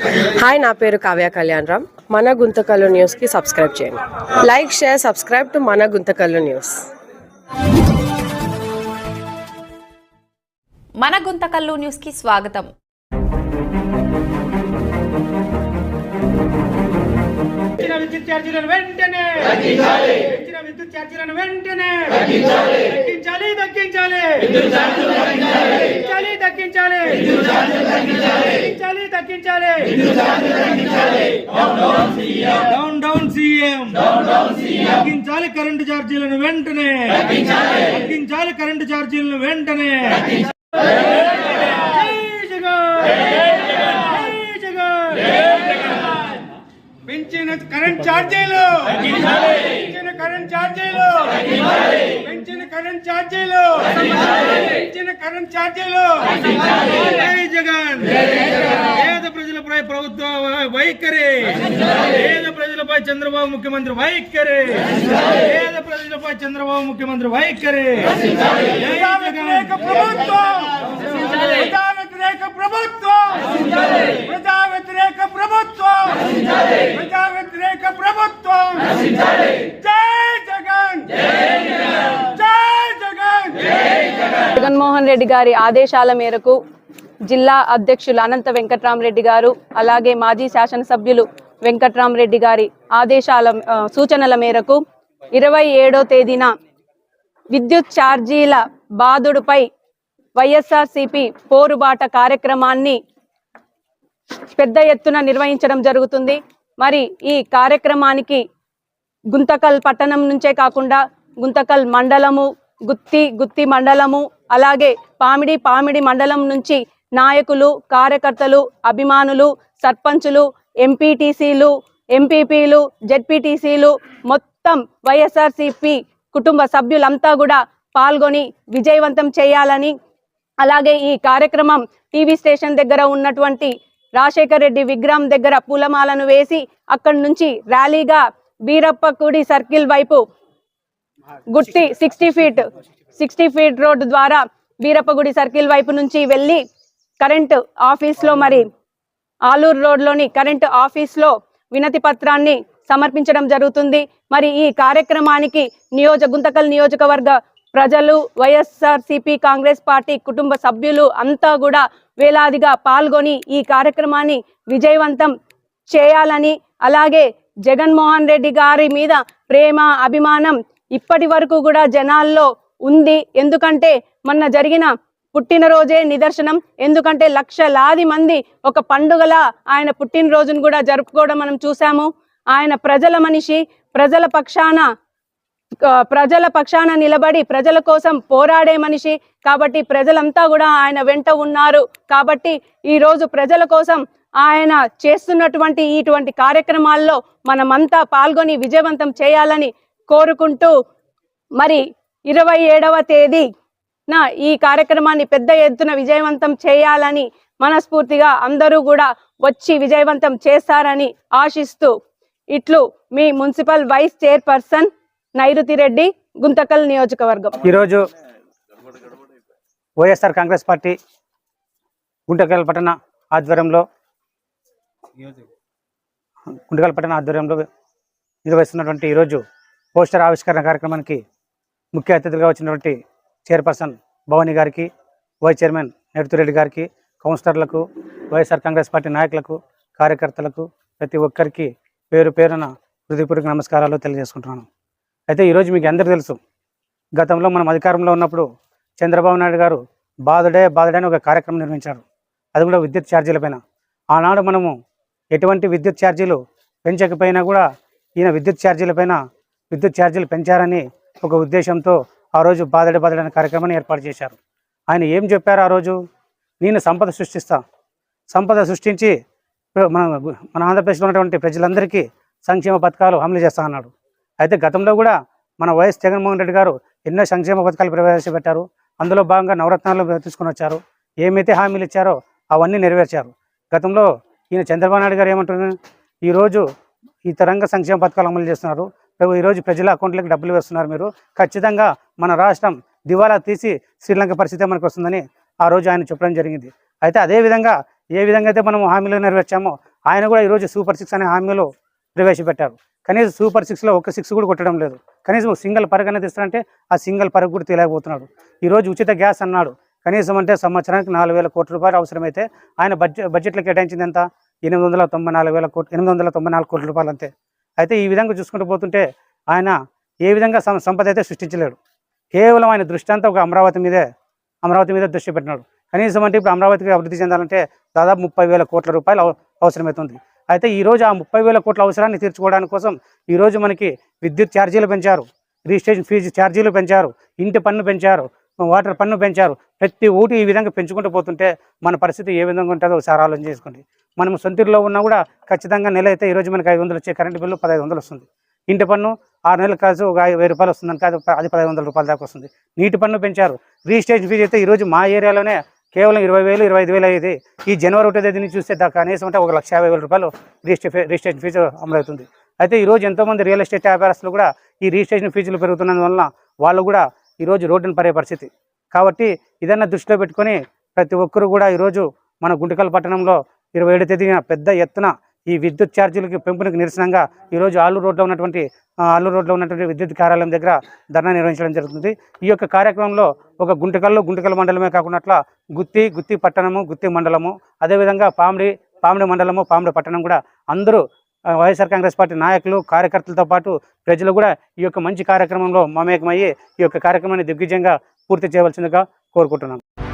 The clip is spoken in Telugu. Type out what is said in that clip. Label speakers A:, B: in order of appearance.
A: హాయ్ నా పేరు కావ్య కళ్యాణ్ రామ్. మన గుంతకల్లు న్యూస్కి సబ్స్క్రైబ్ చేయండి. లైక్ షేర్ సబ్స్క్రైబ్ టు మన గుంతకల్లు న్యూస్
B: మన గుంతకల్లు న్యూస్కి స్వాగతం.
C: విద్యుత్ ఛార్జీలను వెంటనే! విద్యుత్ ఛార్జీలను వెంటనే! తగ్గించాలి. తగ్గించాలి. తగ్గించాలి. తగ్గించాలి డౌన్ డౌన్ సీఎం తగ్గించాలి కరెంటు ఛార్జీలను వెంటనే. తగ్గించాలి కరెంటు ఛార్జీలను వెంటనే. పెంచిన కరెంట్ ఛార్జీలు. పెంచిన కరెంట్ ఛార్జీలు. పెంచిన కరెంట్ ఛార్జీలు. పెంచిన కరెంట్ ఛార్జీలు. జై జగన్. పేద ప్రజలపై ప్రభుత్వ వైఖరి. పేద ప్రజలపై చంద్రబాబు ముఖ్యమంత్రి వైఖరి. పేద ప్రజలపై చంద్రబాబు ముఖ్యమంత్రి వైఖరి. ప్రజా వ్యతిరేక ప్రభుత్వం. ప్రజా వ్యతిరేక ప్రభుత్వం ప్రజా వ్యతిరేక ప్రభుత్వం ప్రజా వ్యతిరేక ప్రభుత్వం జై జగన్ జై జగన్
D: జగన్మోహన్ రెడ్డి గారి ఆదేశాల మేరకు జిల్లా అధ్యక్షులు అనంత వెంకట్రామరెడ్డి గారు అలాగే మాజీ శాసనసభ్యులు వెంకట్రామరెడ్డి గారి ఆదేశాల సూచనల మేరకు ఇరవై ఏడో తేదీన విద్యుత్ ఛార్జీల బాదుడుపై వైఎస్ఆర్సిపి పోరుబాట కార్యక్రమాన్ని పెద్ద ఎత్తున నిర్వహించడం జరుగుతుంది. మరి ఈ కార్యక్రమానికి గుంతకల్ పట్టణం నుంచే కాకుండా గుంతకల్ మండలము గుత్తి గుత్తి మండలము అలాగే పామిడి పామిడి మండలం నుంచి నాయకులు కార్యకర్తలు అభిమానులు సర్పంచులు ఎంపీటీసీలు ఎంపీపీలు జెడ్పీటీసీలు మొత్తం వైఎస్ఆర్సిపి కుటుంబ సభ్యులంతా కూడా పాల్గొని విజయవంతం చేయాలని అలాగే ఈ కార్యక్రమం టీవీ స్టేషన్ దగ్గర ఉన్నటువంటి రాజశేఖర్ రెడ్డి విగ్రహం దగ్గర పూలమాలను వేసి అక్కడి నుంచి ర్యాలీగా బీరప్పకుడి సర్కిల్ వైపు Gooty sixty feet sixty feet road ద్వారా వీరప్పగుడి సర్కిల్ వైపు నుంచి వెళ్ళి కరెంట్ ఆఫీస్లో మరి ఆలూరు రోడ్లోని కరెంట్ ఆఫీస్లో వినతి పత్రాన్ని సమర్పించడం జరుగుతుంది. మరి ఈ కార్యక్రమానికి నియోజక గుంతకల్ నియోజకవర్గ ప్రజలు వైఎస్ఆర్ సిపి కాంగ్రెస్ పార్టీ కుటుంబ సభ్యులు అంతా కూడా వేలాదిగా పాల్గొని ఈ కార్యక్రమాన్ని విజయవంతం చేయాలని అలాగే జగన్మోహన్ రెడ్డి గారి మీద ప్రేమ అభిమానం ఇప్పటి వరకు కూడా జనాల్లో ఉంది. ఎందుకంటే మొన్న జరిగిన పుట్టినరోజే నిదర్శనం. ఎందుకంటే లక్షలాది మంది ఒక పండుగలా ఆయన పుట్టినరోజును కూడా జరుపుకోవడం మనం చూసాము ఆయన ప్రజల మనిషి ప్రజల పక్షాన ప్రజల పక్షాన నిలబడి ప్రజల కోసం పోరాడే మనిషి. కాబట్టి ప్రజలంతా కూడా ఆయన వెంట ఉన్నారు. కాబట్టి ఈరోజు ప్రజల కోసం ఆయన చేస్తున్నటువంటి ఇటువంటి కార్యక్రమాల్లో మనమంతా పాల్గొని విజయవంతం చేయాలని కోరుకుంటూ మరి ఇరవై ఏడవ తేదీ నా ఈ కార్యక్రమాన్ని పెద్ద ఎత్తున విజయవంతం చేయాలని మనస్ఫూర్తిగా అందరూ కూడా వచ్చి విజయవంతం చేస్తారని ఆశిస్తూ ఇట్లు మీ మున్సిపల్ వైస్ చైర్పర్సన్ నైరుతి రెడ్డి గుంతకల్ నియోజకవర్గం.
E: ఈరోజు వైఎస్ఆర్ కాంగ్రెస్ పార్టీ గుంటకల్ పట్టణ ఆధ్వర్యంలో గుంటకల్ పట్టణ ఆధ్వర్యంలో నిర్వహిస్తున్నటువంటి ఈరోజు పోస్టర్ ఆవిష్కరణ కార్యక్రమానికి ముఖ్య అతిథులుగా వచ్చినటువంటి చైర్పర్సన్ భవానీ గారికి వైస్ చైర్మన్ రెడ్డి గారికి కౌన్సిలర్లకు వైఎస్ఆర్ కాంగ్రెస్ పార్టీ నాయకులకు కార్యకర్తలకు ప్రతి ఒక్కరికి పేరు పేరున హృదయపూర్వక నమస్కారాలు తెలియజేసుకుంటున్నాను. అయితే ఈరోజు మీకు అందరూ తెలుసు గతంలో మనం అధికారంలో ఉన్నప్పుడు చంద్రబాబు నాయుడు గారు బాధుడే బాధుడే అని ఒక కార్యక్రమం నిర్మించారు అది కూడా విద్యుత్ ఛార్జీలపైన ఆనాడు మనము ఎటువంటి విద్యుత్ ఛార్జీలు పెంచకపోయినా కూడా ఈయన విద్యుత్ ఛార్జీలపైన విద్యుత్ ఛార్జీలు పెంచారని ఒక ఉద్దేశంతో ఆ రోజు బాధడి బాధడే అనే కార్యక్రమాన్ని ఏర్పాటు చేశారు. ఆయన ఏం చెప్పారు ఆ రోజు? నేను సంపద సృష్టిస్తా. సంపద సృష్టించి మన మన ఆంధ్రప్రదేశ్లో ఉన్నటువంటి ప్రజలందరికీ సంక్షేమ పథకాలు అమలు చేస్తా అన్నాడు. అయితే గతంలో కూడా మన వైఎస్ జగన్మోహన్ రెడ్డి గారు ఎన్నో సంక్షేమ పథకాలు ప్రవేశపెట్టారు. అందులో భాగంగా నవరత్నాలు తీసుకొని వచ్చారు. ఏమైతే హామీలు ఇచ్చారో అవన్నీ నెరవేర్చారు. గతంలో ఈయన చంద్రబాబు నాయుడు గారు ఏమంటున్నారు? ఈరోజు ఈ తరంగ సంక్షేమ పథకాలు అమలు చేస్తున్నారు. ఈరోజు ప్రజల అకౌంట్లకు డబ్బులు వేస్తున్నారు మీరు. ఖచ్చితంగా మన రాష్ట్రం దివాలా తీసి శ్రీలంక పరిస్థితి మనకు వస్తుందని ఆ రోజు ఆయన చెప్పడం జరిగింది. అయితే అదే విధంగా ఏ విధంగా అయితే మనం హామీలు నెరవేర్చామో ఆయన కూడా ఈరోజు సూపర్ సిక్స్ అనే హామీలో ప్రవేశపెట్టారు. కనీసం సూపర్ సిక్స్లో ఒక సిక్స్ కూడా కొట్టడం లేదు. కనీసం సింగిల్ పరగ్ అనేది ఇస్తారంటే ఆ సింగిల్ పరగ్ కూడా తెలియకపోతున్నాడు ఈరోజు ఉచిత గ్యాస్ అన్నాడు. కనీసం అంటే సంవత్సరానికి నాలుగు వేల కోట్ల రూపాయలు అవసరమైతే ఆయన బడ్జెట్ బడ్జెట్లో కేటాయించింది ఎంత? ఎనిమిది వందల తొంభై నాలుగు వేల కోట్లు ఎనిమిది వందల తొంభై నాలుగు కోట్ల రూపాయలు అంతే. అయితే ఈ విధంగా చూసుకుంటూ పోతుంటే ఆయన ఏ విధంగా సంపద అయితే సృష్టించలేడు. కేవలం ఆయన దృష్టి అంతా ఒక అమరావతి మీదే అమరావతి మీద దృష్టి పెట్టినాడు. కనీసం అంటే ఇప్పుడు అమరావతికి అభివృద్ధి చెందాలంటే దాదాపు ముప్పై వేల కోట్ల రూపాయలు అవసరమవుతుంది అయితే ఈ రోజు ఆ ముప్పై వేల కోట్ల అవసరాన్ని తీర్చుకోవడానికి కోసం ఈరోజు మనకి విద్యుత్ ఛార్జీలు పెంచారు. రిజిస్ట్రేషన్ ఫీజు ఛార్జీలు పెంచారు. ఇంటి పన్ను పెంచారు. వాటర్ పన్ను పెంచారు. ప్రతి ఓటు ఈ విధంగా పెంచుకుంటూ పోతుంటే మన పరిస్థితి ఏ విధంగా ఉంటుందో ఒకసారి ఆలోచన చేసుకోండి. మనం సొంతూరులో ఉన్నా కూడా ఖచ్చితంగా నెల అయితే ఈరోజు మనకి ఐదు వందలు వచ్చే కరెంటు బిల్లు పదహైదు వందలు వస్తుంది. ఇంటి పన్ను ఆరు నెలల కాదు ఒక వెయ్యి రూపాయలు వస్తుంది అది అది పదహైదు వందల రూపాయల దాకా వస్తుంది. నీటి పన్ను పెంచారు. రిజిస్ట్రేషన్ ఫీజు అయితే ఈరోజు మా ఏరియాలోనే కేవలం ఇరవై వేలు ఇరవై ఐదు వేలు అయ్యేది. ఈ జనవరి ఒకటో తేదీని చూస్తే దాకా కనీసం అంటే ఒక లక్ష యాభై వేల రూపాయలు రిజిస్ట్రే రిజిస్ట్రేషన్ ఫీజు అమలవుతుంది. అయితే ఈరోజు ఎంతోమంది రియల్ ఎస్టేట్ వ్యాపారస్తులు కూడా ఈ రిజిస్ట్రేషన్ ఫీజులు పెరుగుతున్నందువలన వాళ్ళు కూడా ఈరోజు రోడ్డును పడే పరిస్థితి. కాబట్టి ఇదన్నా దృష్టిలో పెట్టుకొని ప్రతి ఒక్కరు కూడా ఈరోజు మన గుంటకల్ పట్టణంలో ఇరవై ఏడు తేదీన పెద్ద ఎత్తున ఈ విద్యుత్ ఛార్జీలకి పెంపునకు నిరసనంగా ఈరోజు ఆలూరు రోడ్లో ఉన్నటువంటి ఆలూరు రోడ్లో ఉన్నటువంటి విద్యుత్ కార్యాలయం దగ్గర ధర్నా నిర్వహించడం జరుగుతుంది. ఈ యొక్క కార్యక్రమంలో ఒక గుంటకల్లు గుంటకల్ మండలమే కాకుండా గుత్తి గుత్తి పట్టణము గుత్తి మండలము అదేవిధంగా పామిడి పామిడి మండలము పామిడి పట్టణం కూడా అందరూ వైఎస్ఆర్ కాంగ్రెస్ పార్టీ నాయకులు కార్యకర్తలతో పాటు ప్రజలు కూడా ఈ యొక్క మంచి కార్యక్రమంలో మమేకమయ్యి ఈ యొక్క కార్యక్రమాన్ని దిగ్విజయంగా పూర్తి చేయవలసిందిగా కోరుకుంటున్నాను